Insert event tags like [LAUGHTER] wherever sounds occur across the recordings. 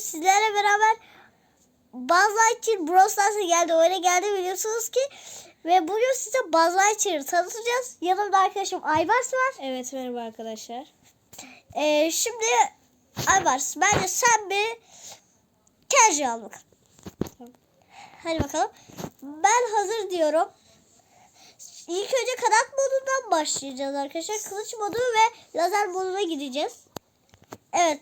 sizlerle beraber Buzz Lightyear Stars'a geldi. Öyle geldi biliyorsunuz ki. Ve bugün size Buzz Lightyear'ı tanıtacağız. Yanımda arkadaşım Aybars var. Evet merhaba arkadaşlar. Ee, şimdi Aybars bence sen bir tercih al bakalım. Tamam. Hadi bakalım. Ben hazır diyorum. İlk önce kanat modundan başlayacağız arkadaşlar. Kılıç modu ve lazer moduna gideceğiz. Evet.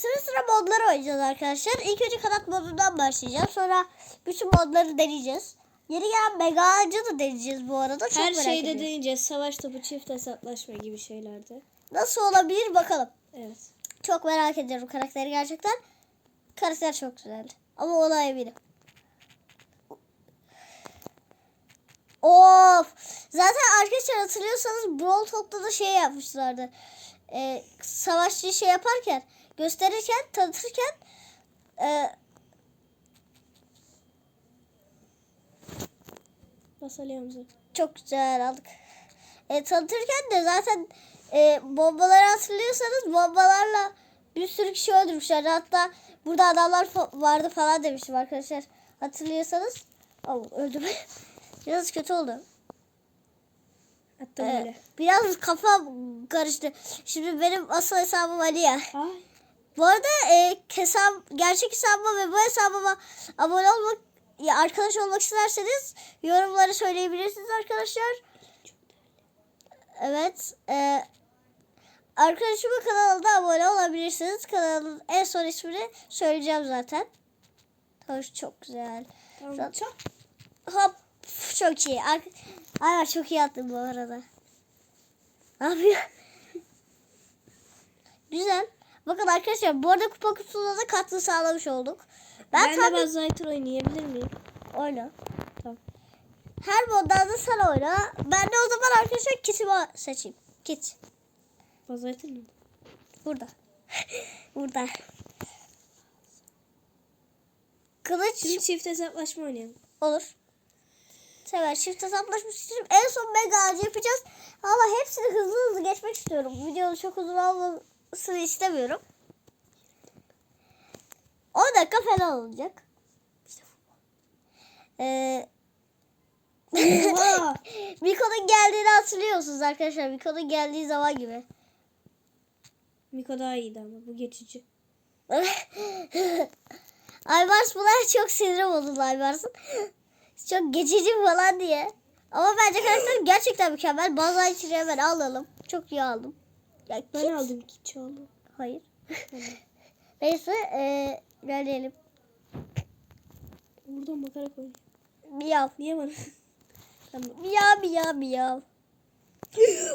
Sıra sıra modları oynayacağız arkadaşlar. İlk önce kanat modundan başlayacağız. Sonra bütün modları deneyeceğiz. Yeni gelen mega ağacı da deneyeceğiz bu arada. Çok Her merak şeyde ediyorum. deneyeceğiz. Savaş topu, çift hesaplaşma gibi şeylerde. Nasıl olabilir bakalım. Evet. Çok merak ediyorum karakteri gerçekten. Karakter çok güzel. Ama ona eminim. Of! Zaten arkadaşlar hatırlıyorsanız Brawl Talk'ta da şey yapmışlardı. Ee, savaşçı şey yaparken, gösterirken, tanıtırken e, Hamza. çok güzel aldık. E, tanıtırken de zaten e, bombaları hatırlıyorsanız bombalarla bir sürü kişi öldürmüşlerdi. Hatta burada adamlar fa- vardı falan demiştim arkadaşlar. Hatırlıyorsanız. Oh, öldüm. [LAUGHS] Biraz kötü oldu. Attım E, böyle. biraz kafam karıştı. Şimdi benim asıl hesabım Ali ya. Ay. Bu arada e, hesap, gerçek hesabıma ve bu hesabıma abone olmak, ya arkadaş olmak isterseniz yorumları söyleyebilirsiniz arkadaşlar. Evet. E, arkadaşımın kanalına abone olabilirsiniz. Kanalın en son ismini söyleyeceğim zaten. Hoş çok güzel. Tamam. Çok. Hop çok iyi. Ar Ay çok iyi attın bu arada. Ne yapıyor? [LAUGHS] Güzel. Bakın arkadaşlar bu arada kupa kutusuna da katkı sağlamış olduk. Ben, Ben, de tabii Buzz Lightyear oynayabilir miyim? oyna. Tamam. Her moddan da sen oyna. Ben de o zaman arkadaşlar kitimi seçeyim. Kit. Buzz Lightyear mı? Burada. [LAUGHS] Burada. Kılıç Şimdi çift hesaplaşma oynayalım. Olur. Sever çift hesaplaşmış istiyorum. En son mega ağacı yapacağız. Ama hepsini hızlı hızlı geçmek istiyorum. Videonun çok uzun olmasını istemiyorum. 10 dakika falan olacak. Ee! [LAUGHS] Miko'nun geldiğini hatırlıyorsunuz arkadaşlar. Miko'nun geldiği zaman gibi. Miko daha iyiydi ama bu geçici. [LAUGHS] Aybars buna çok sinirim oldu Aybars'ın. [LAUGHS] Çok geçici falan diye. Ama bence karakter gerçekten mükemmel. Bazı için hemen alalım. Çok iyi aldım. Ya Ben kit- aldım ki çoğulu. Hayır. [LAUGHS] Neyse eee ilerleyelim. Buradan bakarak oynayayım. Miyav. Niye bana? [LAUGHS] tamam. Miyav miyav miyav. [LAUGHS]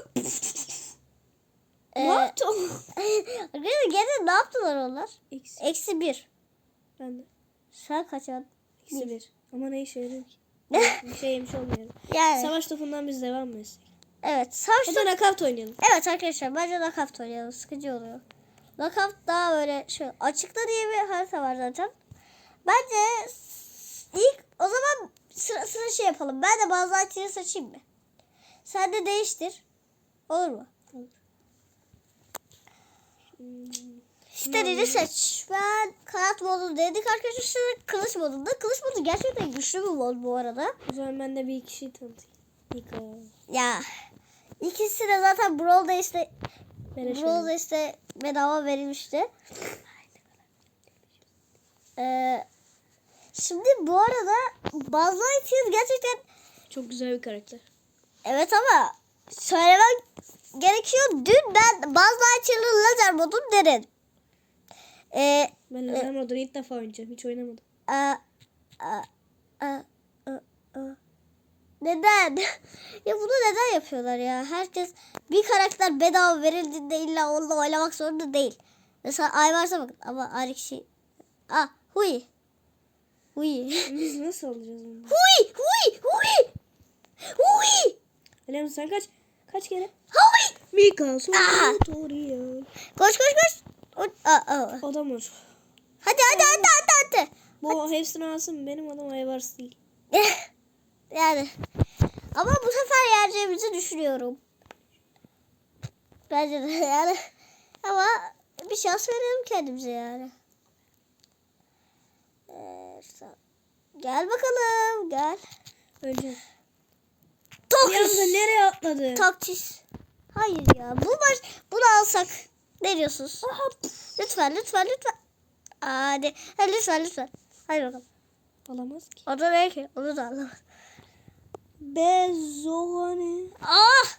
Ne Eee, yaptı o? Arkadaşlar gene ne yaptılar onlar? Eksi. Eksi bir. Ben de. Sen kaçan? Eksi bir. Ama ne işe yarıyor ki? bir şey yemiş olmuyorum. Yani. Savaş topundan biz devam mı etsek? Evet. Savaş Hadi nakavt oynayalım. Evet arkadaşlar bence Knockout oynayalım. Sıkıcı oluyor. Knockout daha böyle şey açıkta diye bir harita var zaten. Bence ilk o zaman sıra sıra şey yapalım. Ben de bazı haritaları seçeyim mi? Sen de değiştir. Olur mu? Olur. Hmm. İstediğini seç. Ben kanat modu dedik arkadaşlar. Kılıç modunda. Kılıç modu gerçekten güçlü bir mod bu arada. O zaman ben de bir kişiyi tanıtayım. Miko. Ya ikisi de zaten Brawl'da işte Brawl'da işte bedava verilmişti. Ee, şimdi bu arada Buzz Lightyear gerçekten Çok güzel bir karakter. evet ama söylemem gerekiyor. Dün ben Buzz Lightyear'ın lazer modunu denedim. Ee, Ben Lazer modunu ilk defa oynayacağım. Hiç oynamadım. a, a, a, a, a. Neden? [LAUGHS] ya bunu neden yapıyorlar ya? Herkes bir karakter bedava verildiğinde illa onunla oynamak zorunda değil. Mesela Ayvars'a bakın ama ayrı kişi. Ah, huy. Huy. Biz [LAUGHS] nasıl alacağız onu? Huy, huy. Huy. Ali Hamza sen kaç? Kaç kere? Huy. Mika Aha. Sotorio. Koş koş koş. O- Aa, aa. Adam var. Hadi hadi hadi hadi hadi. Bu hepsini alsın benim adam Aybars değil. Yani. Ama bu sefer yeneceğimizi düşünüyorum. Bence de [LAUGHS] yani. Ama bir şans verelim kendimize yani. Ersan. Gel bakalım gel. Bir anda nereye atladı? Taktis. Hayır ya. Bu maç bunu alsak. Ne diyorsunuz? Lütfen lütfen lütfen. Hadi. Hadi lütfen lütfen. Hadi bakalım. Alamaz ki. O da ne ki? Onu da anlamadım. Bezohane. Ah!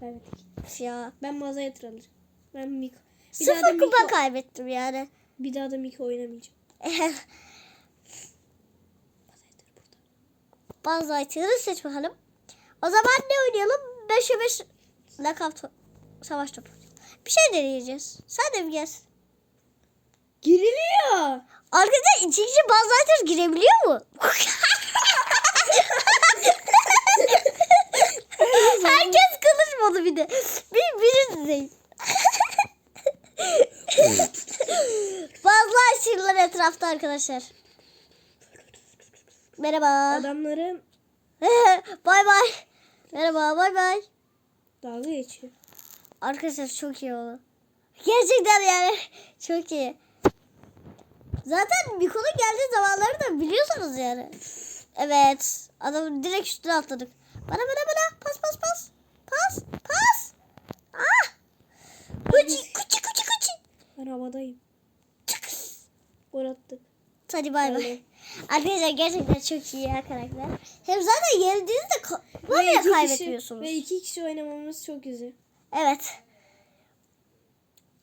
Kaybettik. Ya. Ben mağaza yatır alırım. Ben Miko. Bir daha da Sıfır kupa Miko, kaybettim yani. bir daha da Miko oynamayacağım. Mağaza yatır burada. Bazı itemleri seç bakalım. O zaman ne oynayalım? 5'e 5 knockout savaş topu. Bir şey deneyeceğiz. Sen de mi gelsin? Giriliyor. Arkadaşlar ikinci bazı item girebiliyor mu? [LAUGHS] Herkes konuşmadı bir de. Bir biri değil. Bazı aşırılar etrafta arkadaşlar. Merhaba. Adamları [LAUGHS] bay bay. Merhaba bay bay. dalga geçiyor. Arkadaşlar çok iyi oldu. Gerçekten yani [LAUGHS] çok iyi. Zaten Miko'nun geldiği zamanları da biliyorsunuz yani. Evet. Adamın direkt üstüne atladık. Bana bana bana. Pas pas pas. Pas pas. Ah. Kuçi kuçi kuçi kuçi. Ben havadayım. Çıkız. Gol attık. Hadi bay bay. Arkadaşlar gerçekten çok iyi ya karakter. Hem zaten yenildiğinizde ka- Ve böyle iki kişi- kaybetmiyorsunuz. Ve iki kişi oynamamız çok güzel. Evet.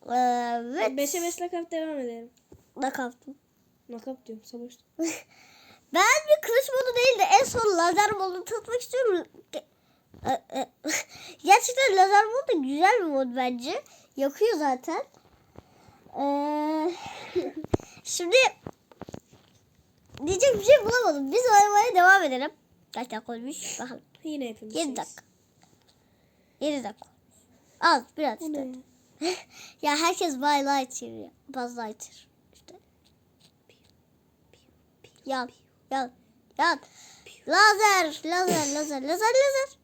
Evet. Beşe beş lakap devam edelim. Nakavtım. Nakap diyorum savaş. [LAUGHS] Ben bir kılıç modu değil de en son lazer modunu tatmak istiyorum. E- e- [LAUGHS] Gerçekten lazer modu da güzel bir mod bence. Yakıyor zaten. Ee, [LAUGHS] şimdi diyecek bir şey bulamadım. Biz oynamaya devam edelim. Kaç dakika olmuş? Bakalım. Yine hepimiz. 7 şeyiz. dakika. 7 dakika. Az biraz işte. [LAUGHS] ya herkes by lighter ya. Buzz lighter. İşte. Yan. Yan. Yan. Lazer. Lazer. Lazer. Lazer. Lazer.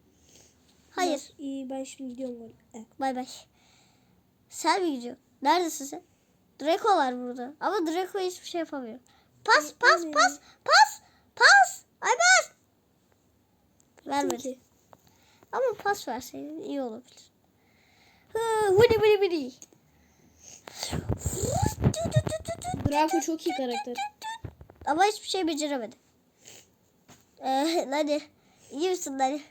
Hayır. İyi ben şimdi gidiyorum. Evet. Bay bay. Sen mi gidiyorsun? Neredesin sen? Draco var burada. Ama Draco hiçbir şey yapamıyor. Pas pas pas pas pas. Ay pas. Vermedi. Ama pas verseydin iyi olabilir. Hı, Hudi budi budi. Draco çok iyi karakter. Ama hiçbir şey beceremedi. Ee, Nani. İyi misin Nani?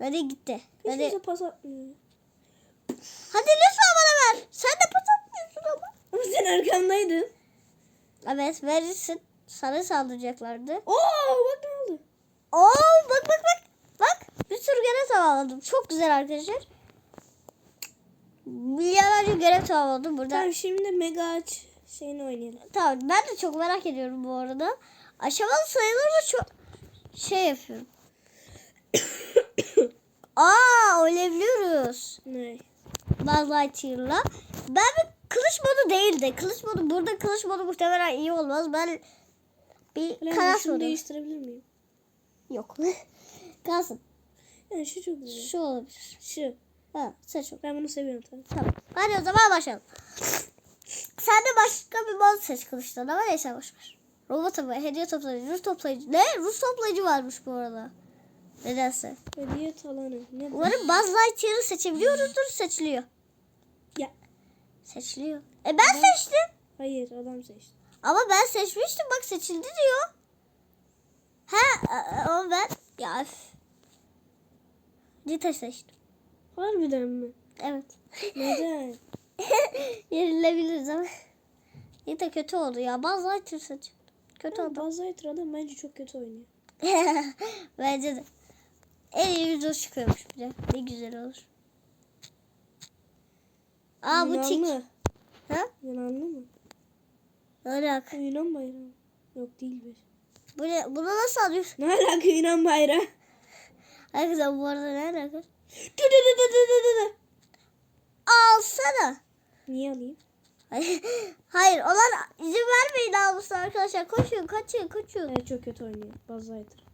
Nani gitti. Hiç Nani. kimse pas atmıyor. Hadi lütfen bana ver. Sen de pas atmıyorsun ama. Ama sen arkamdaydın. Evet verirsin. Sana saldıracaklardı. Oo bak ne oldu. Oo bak bak bak. Bak bir sürü görev tamamladım. Çok güzel arkadaşlar. Milyarlarca görev tamamladım burada. Tamam şimdi mega aç şeyini oynayalım. Tamam ben de çok merak ediyorum bu arada. Aşamalı sayıları çok şey yapıyorum. [COUGHS] Aa ölebiliyoruz. Ne? Buzz Lightyear'la. Ben bir kılıç modu değildi. Kılıç modu burada kılıç modu muhtemelen iyi olmaz. Ben bir kanat şunu modu. değiştirebilir miyim? Yok. [LAUGHS] Kalsın. Yani şu çok güzel. Şu olabilir. Şu. Ha seç. Ben bunu seviyorum tabii. Tamam. Hadi o zaman başlayalım. Sen de başka bir mod seç kılıçtan ama neyse boşver. Robot ama hediye toplayıcı, Rus toplayıcı. Ne? Rus toplayıcı varmış bu arada. Nedense. Hediye talanı. Ne bu? Umarım Buzz Lightyear'ı seçebiliyoruzdur. Seçiliyor. Ya. Seçiliyor. E ben seçtim. Hayır adam seçti. Ama ben seçmiştim. Bak seçildi diyor. Ha a- ama ben ya üf. Nita seçtim. Harbiden mi? Evet. Neden? [LAUGHS] [LAUGHS] Yenilebiliriz ama. Nita kötü oldu ya. Buzz Lightyear seç. Kötü oldu. Buzz Lightyear adam bence çok kötü oynuyor. [LAUGHS] Bence de. En iyi video çıkıyormuş bir de. Ne güzel olur. Aa bu tik. Ha? Yunanlı mı? Alaka? Yunan bayrağı. Yok değilmiş. Bu ne? Bunu nasıl alıyorsun? Ne alaka Yunan bayrağı? Arkadaşlar bu arada ne alaka? Alsana. Niye alayım? [LAUGHS] Hayır olan izin vermeyin namuslu arkadaşlar. Koşun kaçın koşun. Evet çok kötü oynuyor. Bazaydır.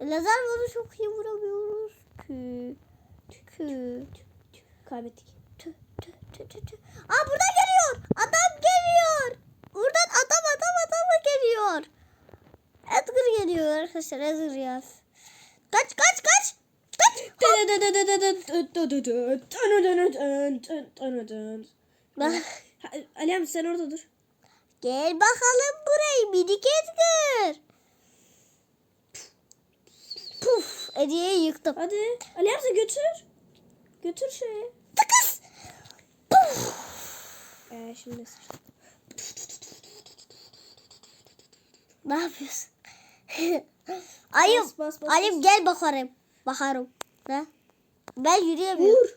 Lazer bunu çok iyi vuramıyoruz. Tü tükü. Kaybettik. Tü tü tü tü tü. Aa burada geliyor. Adam geliyor. Buradan adam adam adam mı geliyor? Edgar geliyor arkadaşlar Edgar yaz. Kaç kaç kaç. Alem sen orada dur. Gel bakalım buraya minik Edgar. Puf. Hediyeyi yıktım. Hadi. Alem sen götür. Götür şeye. Tıkız. Puf. Ee, şimdi sıçtım. Ne yapıyorsun? [LAUGHS] Ayım. Bas, bas, bas, Ayım gel bakarım. Bakarım. Ne? Ben yürüyemiyorum.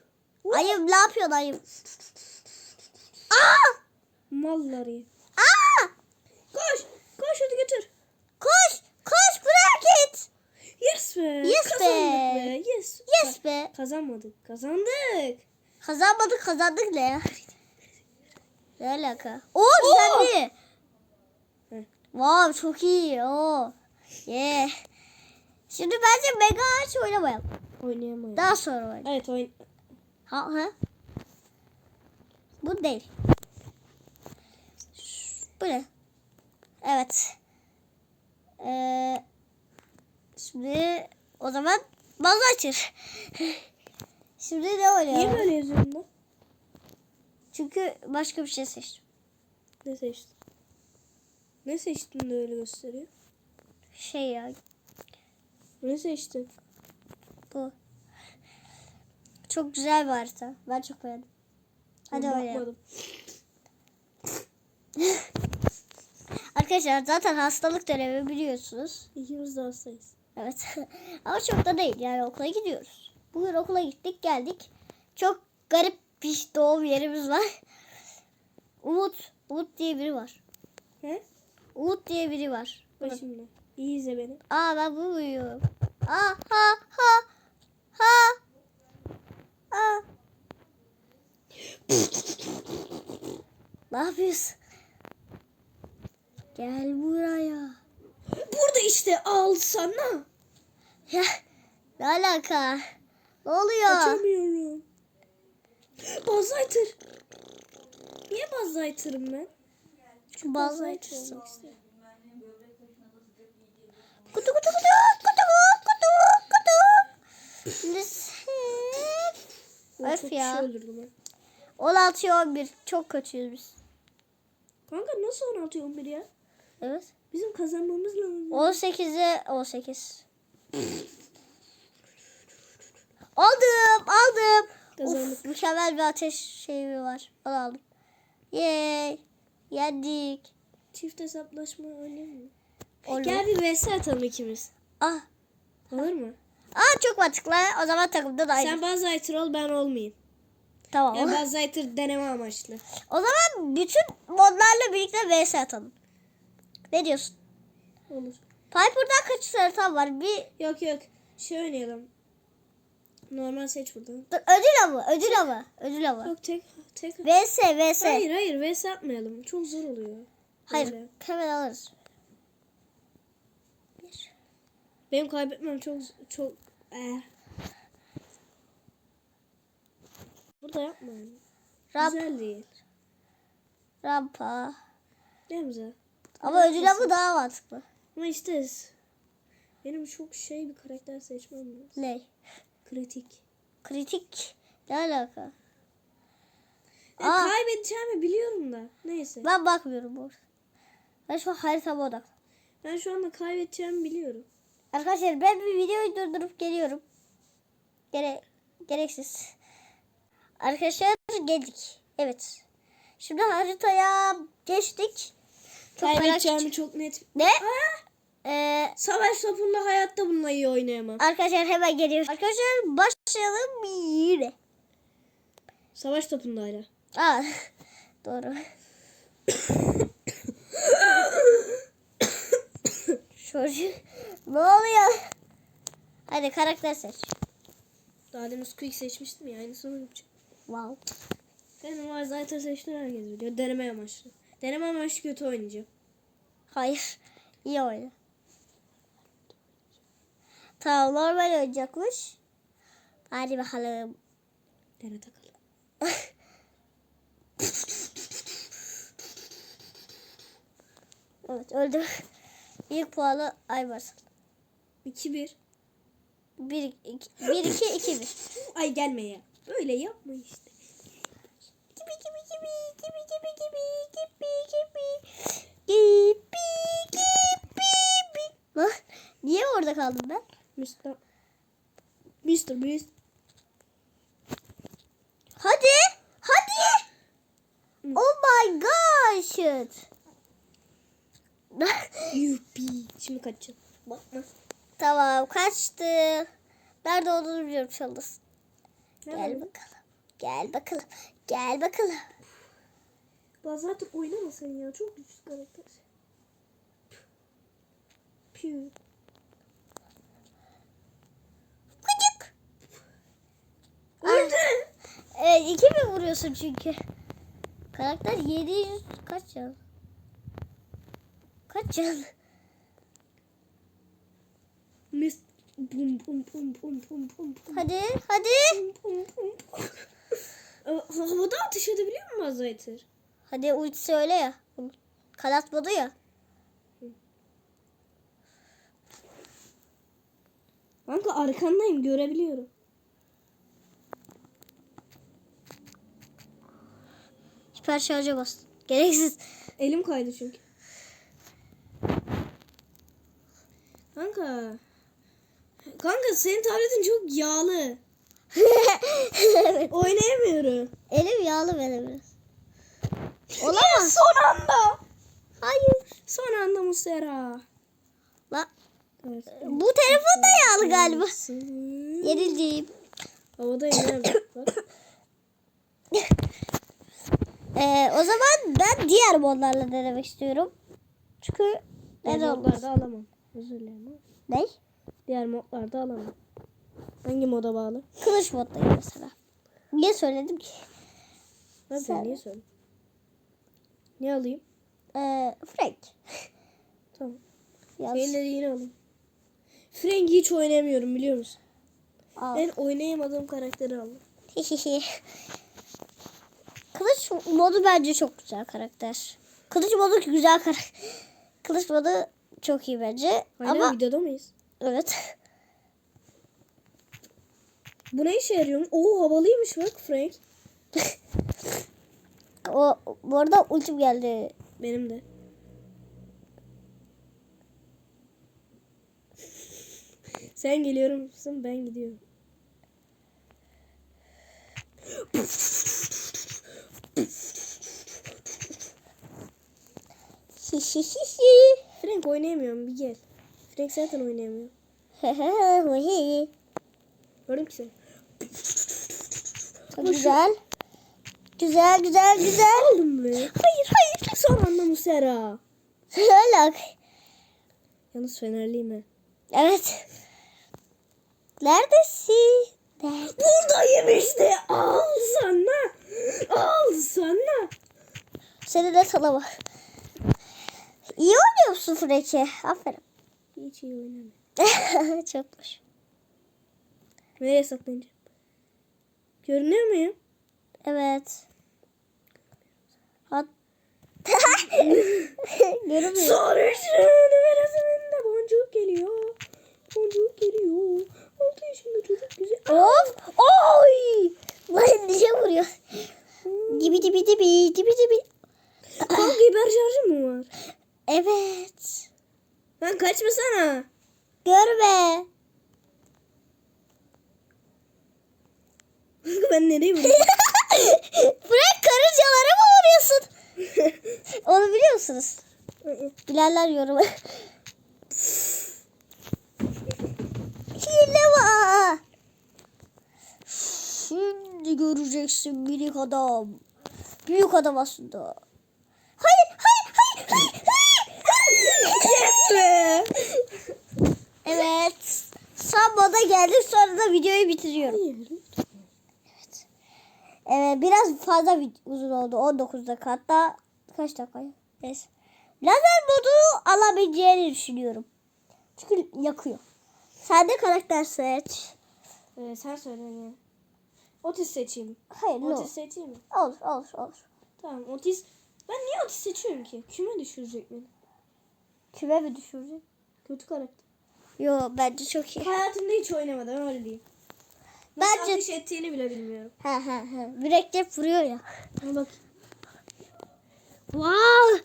Vur. Ayım ne yapıyorsun ayım? Aa! Malları. Aa! Koş. Koş hadi götür. Koş! Koş buraya git. Yes be. Yes be. Kazandık be. Yes. Yes be. Kazanmadık. Kazandık. Kazanmadık kazandık ne ya? [LAUGHS] Ne alaka? Oo düzenli. Heh. Wow çok iyi. Oo. Yeah. Şimdi bence mega ağaç oynamayalım. Oynayamayız. Daha sonra oynayalım. Evet oyun. Ha ha. Bu değil. Bu ne? Evet. Ee, şimdi o zaman bazı açır. [LAUGHS] şimdi ne Niye oynayalım? böyle yazıyorsun lan? Çünkü başka bir şey seçtim. Ne seçtin? Ne seçtin de öyle gösteriyor? Şey ya Ne seçtin? bu. Çok güzel bir harita. Ben çok beğendim. Hadi oynayalım. [LAUGHS] Arkadaşlar zaten hastalık dönemi biliyorsunuz. İkimiz de hastayız. Evet. [LAUGHS] Ama çok da değil. Yani okula gidiyoruz. Bugün okula gittik geldik. Çok garip bir doğum yerimiz var. [LAUGHS] Umut. Umut diye biri var. He? Umut diye biri var. Bak şimdi. İyi izle beni. Aa ben bunu uyuyorum. Aa ha ha ha. Aa. ne yapıyorsun? Gel buraya. Burada işte al sana. Ya ne alaka? Ne oluyor? Kaçamıyorum. Lightyear. Niye Buzz Lightyear'ım ben? Çünkü kutu kutu kutu kutu kutu. Şimdi sen- Ben Öf ya. ben. 16'ya 11 çok kötüyüz biz. Kanka nasıl 16 11 ya? Evet. Bizim kazanmamız lazım. 18'e 18. aldım aldım. Kazandık. Uf, mükemmel bir ateş şeyi var. Onu aldım. Yay. Yendik. Çift hesaplaşma oynayalım mı? Olur. Gel bir vs atalım ikimiz. Ah. Olur mu? Aa çok mantıklı. O zaman takımda da aynı. Sen Buzz Lightyear ol ben olmayayım. Tamam. Ya Buzz Lightyear deneme amaçlı. O zaman bütün modlarla birlikte vs atalım. Ne diyorsun? Olur. Piper'dan kaç haritam var? Bir Yok yok. Şey oynayalım. Normal seç buradan. Dur, ödül avı, ödül avı, ödül avı. Yok tek tek. VS, VS. Hayır hayır vs atmayalım. Çok zor oluyor. Hayır, Böyle. hemen alırız. Bir. Benim kaybetmem çok çok eh. Burada yapma yani. Ramp, Güzel değil. rampa. Ne güzel. Ama ödül avı daha mantıklı. Ama işte benim çok şey bir karakter seçmem lazım. Ne? Kritik. Kritik. Ne alaka? Ya Aa. kaybedeceğimi biliyorum da. Neyse. Ben, Ben bakmıyorum bu. Ben şu an haritama odaklı. şu anda kaybedeceğimi biliyorum. Arkadaşlar ben bir videoyu durdurup geliyorum. Gere gereksiz. Arkadaşlar geldik. Evet. Şimdi haritaya geçtik. Çok Kaybedeceğimi çok net. Ne? Aa, Ee, savaş topunda hayatta bununla iyi oynayamam. arkadaşlar hemen geliyoruz. Arkadaşlar başlayalım yine. Savaş topunda hala. Aa, [LAUGHS] doğru. [COUGHS] Çocuk. Ne oluyor? Hadi karakter seç. Daha demin Squeak seçmiştim ya aynısını yapacağım. Wow. Benim var zaten seçtiğini herkes biliyor. Deneme amaçlı. Deneme amaçlı kötü oynayacağım. Hayır. İyi oyna. Tamam normal oynayacakmış. Hadi bakalım. Dene takalım. [LAUGHS] Evet öldü. İlk puanı Aybarsın. 2-1. 1 2 1 2 2 1. Ay gelme ya. Öyle yapma işte. Gibi gibi gibi gibi gibi gibi gibi gibi gibi gibi. Lan niye orada kaldım ben? Mr. Mr. Beast. Hadi. Hadi. Oh my gosh. Yuppie. Şimdi kaçacağım. Bakma. Tamam kaçtı. Nerede olduğunu biliyorum Çalız. Gel bakalım. Gel bakalım. Gel bakalım. Bazı artık oynama sen ya. Çok güçlü karakter. Piu. Gıcık. Öldü. Evet iki mi vuruyorsun çünkü? Karakter 700 kaç can? Kaç can? Bum bum bum bum bum bum bum. Hadi hadi. Bum, bum, bum. Aa, Havada ateş edebiliyor mu Bazaytır? Hadi ulti söyle ya. Kanat modu ya. Kanka arkandayım görebiliyorum. Süper şarja bas. Gereksiz. Elim kaydı çünkü. Kanka. Kanka senin tabletin çok yağlı. [LAUGHS] evet. Oynayamıyorum. Elim yağlı benim biraz. Olamaz. Son anda. Hayır. Son anda Musera. Evet. bu telefon da yağlı galiba. Yenildiğim. Havada. Bak. [COUGHS] Ee, o zaman ben diğer modlarla denemek istiyorum. Çünkü olmaz? modlarda alamam. Özür dilerim. Ne? Diğer modlarda alamam. Hangi moda bağlı? Kılıç moddayım mesela. Niye söyledim ki? Ben Sen- niye söyle? Ne alayım? Ee, Frank. Tamam. Senin dediğini alayım. Frank'i hiç oynayamıyorum biliyor musun? Al. Ben oynayamadığım karakteri aldım. [LAUGHS] Kılıç modu bence çok güzel karakter. Kılıç modu güzel karakter. [LAUGHS] Kılıç modu çok iyi bence. Hala Ama videoda mıyız? Evet. Bu ne işe yarıyor? Oo havalıymış bak Frank. O bu arada ultim geldi. Benim de. Sen geliyorum musun? Ben gidiyorum. [LAUGHS] Frank oynayamıyorum bir gel. Frank zaten oynayamıyor. [LAUGHS] Gördüm ki seni. çok güzel. Güzel güzel güzel. Aldım be. Hayır hayır. Son anda Musera. Öyle. Yalnız Fenerliyim he. Evet. Neredesin? Nerede? Buradayım işte. Al sana. Al sana. Seni de tanıma. İyi oynuyor musun Frank'i? Aferin. Hiç iyi oynamıyor. [LAUGHS] çok hoş. Nereye saklanacağım? Görünüyor muyum? Evet. Hat [LAUGHS] Görünmüyor. Sarışın numarasında boncuk geliyor. Boncuk geliyor. 6 yaşında çocuk güzel. Of! Oy! Lan niye vuruyor? Dibi dibi dibi dibi dibi. Kanka hiper şarjı mı var? Evet. Lan kaçmasana. Görme. [LAUGHS] ben nereye vuruyorum? [LAUGHS] Frank karıncalara mı vuruyorsun? [LAUGHS] Onu biliyor musunuz? Bilenler yoruma. Hile var. Şimdi göreceksin minik adam. Büyük adam aslında. Hayır, hayır, hayır, hayır, hayır. yes be. Evet. Son moda geldik sonra da videoyu bitiriyorum. Evet biraz fazla uzun oldu. 19 dakika hatta kaç dakika? Neyse. Lazer modu alabileceğini düşünüyorum. Çünkü yakıyor. Sen de karakter seç. Ee, sen söyle? Otis seçeyim. Hayır Otis olur. seçeyim mi? Olur olur olur. Tamam Otis. Ben niye Otis seçiyorum ki? Küme düşürecek beni. Küme mi düşürecek? Kötü karakter. Yo bence çok iyi. Hayatımda hiç oynamadım öyle diyeyim. Bence Ateş ettiğini bile bilmiyorum. ha ha ha. Mürekkep vuruyor ya. Ama bak. Wow!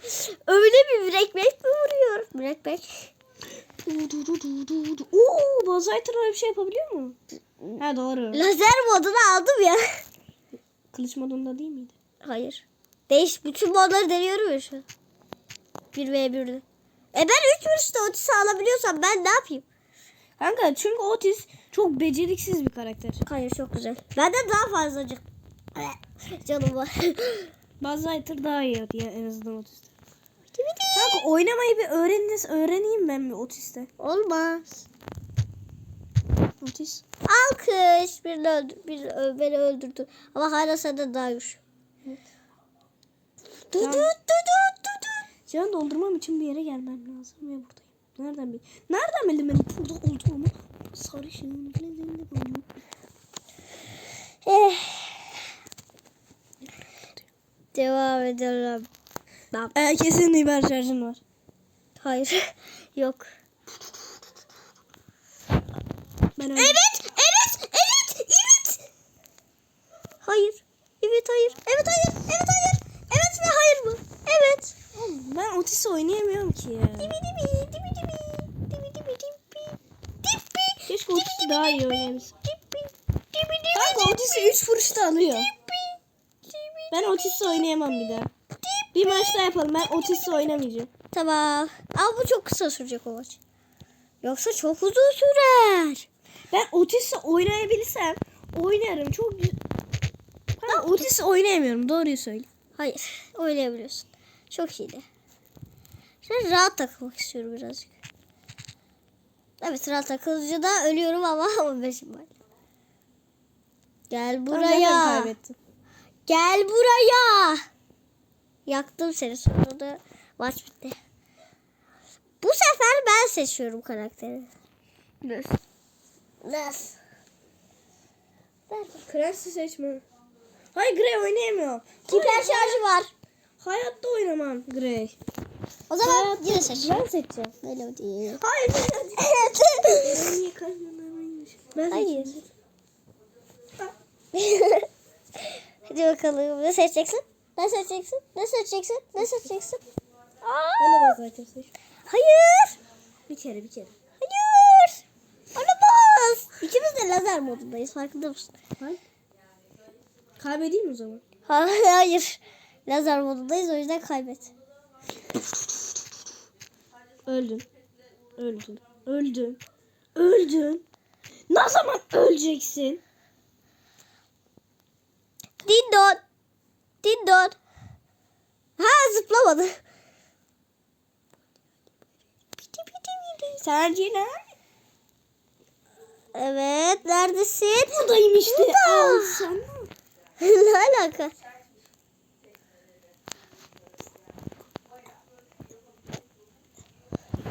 Öyle bir mürekkep mi vuruyor? Mürekkep. Oo, Buzz Lightyear öyle bir şey yapabiliyor mu? Ha doğru. Lazer modunu aldım ya. Kılıç modunda değil miydi? Hayır. Değiş bütün modları deniyorum ya şu an. 1v1'de. E ben 3 vuruşta Otis'i alabiliyorsam ben ne yapayım? Kanka çünkü Otis çok beceriksiz bir karakter. Hayır çok güzel. Benden daha fazlacık. [LAUGHS] Canım var. [LAUGHS] Buzz daha iyi ya en azından Otis'te. Kanka oynamayı bir öğreniniz öğreneyim ben bir Otis'te. Olmaz. Otis. Alkış. Birini öldür, bir, beni öldürdü. Ama hala senden daha güçlü. Du du Tamam. du du du Can doldurmam için bir yere gelmem lazım ve buradayım. Nereden bil? Nereden bildim benim burada olduğumu? Sarışın. Eh. Devam edelim. Ben- Ee, kesin hiper şarjın var. Hayır. [LAUGHS] Yok. Ben öyle. Evet, evet, evet, evet. Hayır. Evet, hayır. Evet, hayır. Evet, hayır. Evet ve hayır mı? Evet. Oğlum, Ben Otis'i oynayamıyorum ki ya. Dibi dibi, dibi dibi. Dibi dibi dibi. Dibi. Keşke Otis'i daha iyi oynayabilsem. Kanka Otis'i 3 vuruşta alıyor. Ben Otis'i oynayamam bir daha. Bir maç daha yapalım. Ben Otis'i oynamayacağım. Tamam. Ama bu çok kısa sürecek o maç. Yoksa çok uzun sürer. Ben Otis'i oynayabilsem oynarım. Çok. Kanka Otis'i oynayamıyorum. Doğruyu söyle. Hayır. Oynayabiliyorsun. Çok iyiydi. Şimdi rahat takılmak istiyorum birazcık. Evet rahat takılınca da ölüyorum ama [LAUGHS] 15 var. Gel buraya. Gel buraya. Yaktım seni sonra da maç bitti. Bu sefer ben seçiyorum karakteri. Nasıl? Nasıl? Class'i seçme. Hayır Grey oynayamıyorum. Hiper şarjı var. Hayatta oynamam Grey. O zaman yine seç. Ben seçeceğim. Melody. Hayır. Evet. Ben niye kaybediyormuş? Ben Hayır. [LAUGHS] Hadi bakalım. Ne seçeceksin? Ne seçeceksin? Ne seçeceksin? Ne seçeceksin? Aa! Buzz Lightyear seçeceğim. Hayır. Bir kere bir kere. Hayır. Olamaz. İkimiz de lazer modundayız. Farkında mısın? Hayır. Kaybedeyim o zaman? Ha- Hayır. Lazer modundayız o yüzden kaybet. Öldün. Öldün. Öldün. Öldün. Ne zaman öleceksin? Dindon. Dindon. Ha zıplamadı. Piti piti? Evet neredesin? Buradayım işte. Burada. Al sana. [LAUGHS] ne alaka?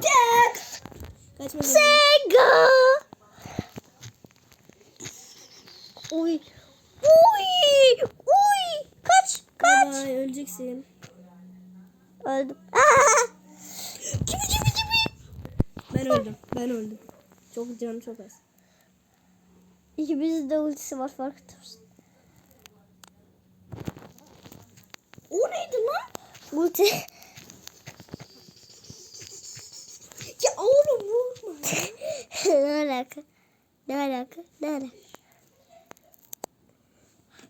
Tek. Kaçma. Sega. Uy. Uy. Uy. Kaç. Kaç. Ay, öleceksin. Öldüm. Aa! [LAUGHS] Gibi gibi gibi. Ben öldüm. Ben öldüm. Çok canım çok az. İkimizin de ultisi var farkında mısın? O neydi lan? Ulti. [LAUGHS] Ya oğlum vurma. Ne alaka? Ne alaka? Ne alaka?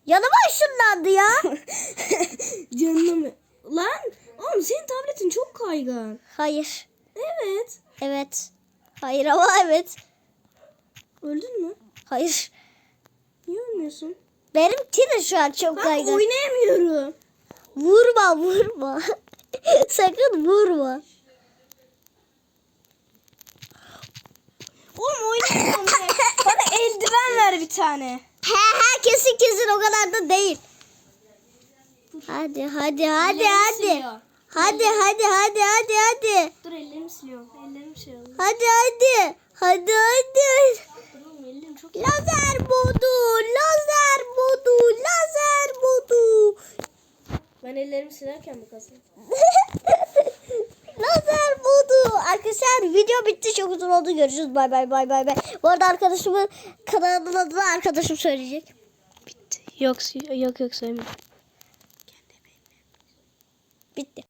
Yanıma ışınlandı ya. [LAUGHS] Canım. Lan oğlum senin tabletin çok kaygan. Hayır. Evet. Evet. Hayır ama evet. Öldün mü? Hayır. Niye ölmüyorsun? Benimki de şu an çok Ben kaygan. oynayamıyorum. Vurma vurma. [LAUGHS] Sakın vurma. Oğlum oynayamıyorum. be. Bana eldiven ver bir tane. He he kesin kesin o kadar da değil. Hadi hadi hadi Ellerimi hadi. siliyor. Hadi hadi hadi hadi hadi. Dur ellerimi siliyorum. Ellerim şey oldu. Hadi hadi. Hadi hadi. Dur oğlum ellerim çok Lazer modu, lazer modu, lazer modu. Ben ellerimi silerken mi kazandım? [LAUGHS] Lazer modu. Arkadaşlar video bitti. Çok uzun oldu. Görüşürüz. Bay bay bay bay bay. Bu arada arkadaşımın kanalının adını arkadaşım söyleyecek. Bitti. Yok yok yok söylemiyorum. Bitti.